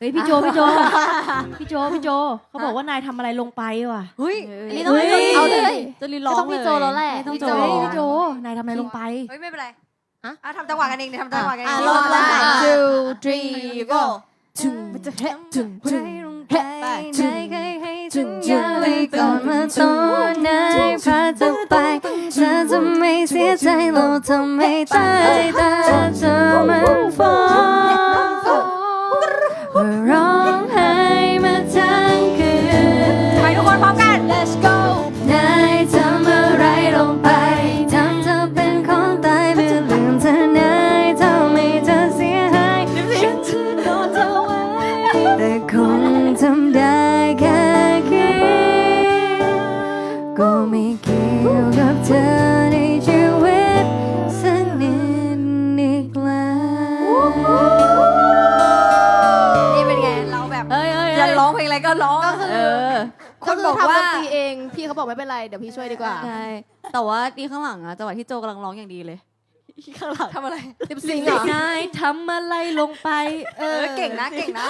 เฮ้ยพี่โจพี่โจ พี่โจพี่โจเขาบอกว่านายทำอะไรลงไปว่ะเฮ้ยอันนี้ต้องให้เฮ้ย เอาเลยจะรีไม่ร้องต้องพี่โจแล้วแหละ ไม่ต้องพี่โจโจเฮ้ยพี่โจนายทำอะไรลงไป เฮ้ยไม่เป็นไรอะอะทำจังหวะกันเองเดี๋ยวทำจังหวะกันเองอะรอบแรก two three go ถึงมันจะเฮ็ดถึงใครถึงลงไปไปใครเคยให้สัญญาไว้ก่อนว่าตอนไหนพาเธอไปเธอจะไม่เสียใจเราทำให้ตายตาเแต่คงทำได้แค่คิดก็ไม่เกี่ยวกับเธอในชีวิตสักนิดอีกแล้วนี่เป็นไงเราแบบเฮ้ยเฮ้ยจะร้องเพลงอะไรก็ร้องเออ คนบอกว่าทำดนตรีเอง พี่เขาบอกไม่เป็นไร เดี๋ยวพี่ช่วยดีกว่า ใช่แต่ว่าดีข้างหลังอะจังหวะที่โจกำลังร้องอย่างดีเลย ข้างหลัง ทำอะไรลิปซิงค์เหรอนายทำอะไรลงไป เอเอออ เก่งนะ เก่งนะ